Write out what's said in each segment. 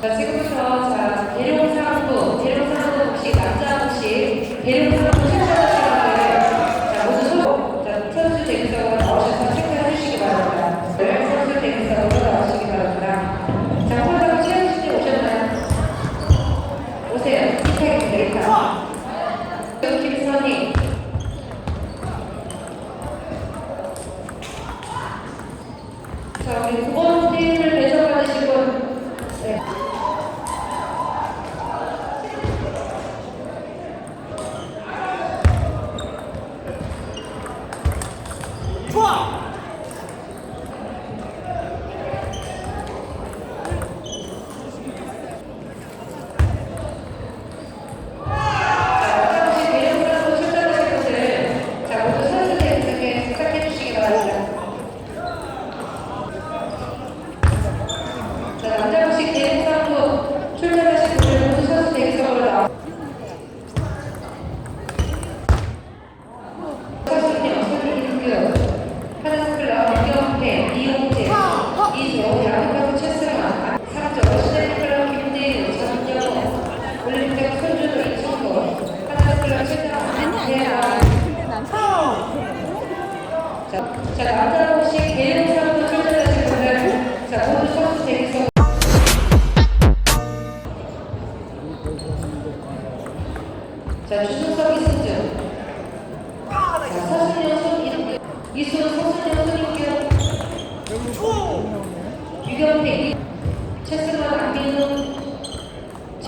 자, 지금부터 자, 대륙 사업부, 대륙 사업부 혹시 남자 혹시 대륙 사업부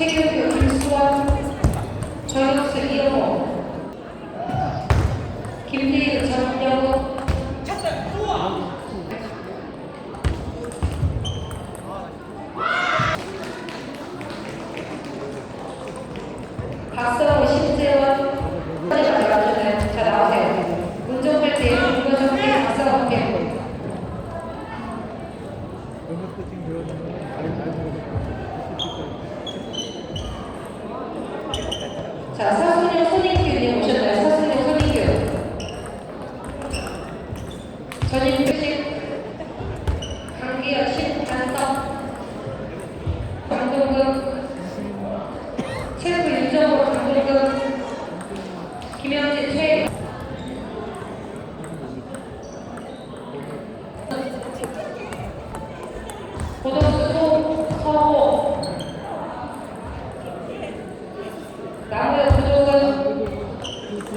태극 김수환, 전역수 이영호, 김태희 의장, 자, 서순영 손익규님 오셨나요? 서순영 손익규. 전인표식 강기현 신단석 강동근 체프 윤정호 강동근 김영진 최.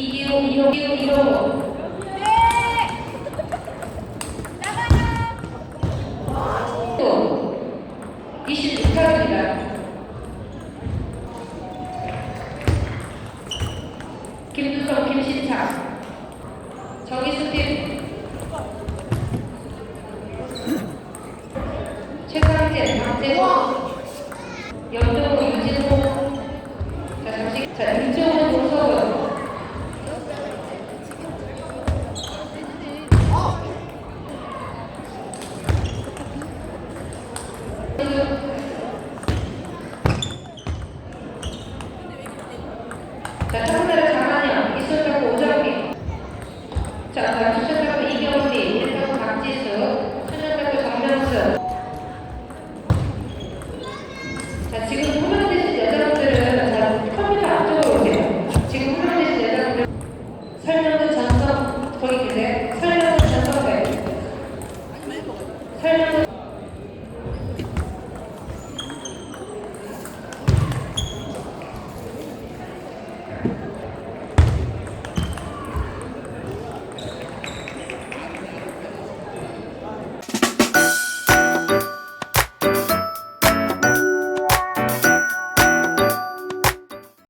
이기호, 이호, 이호, 이호. 이시 축하드립니다. 최상재, 박재수,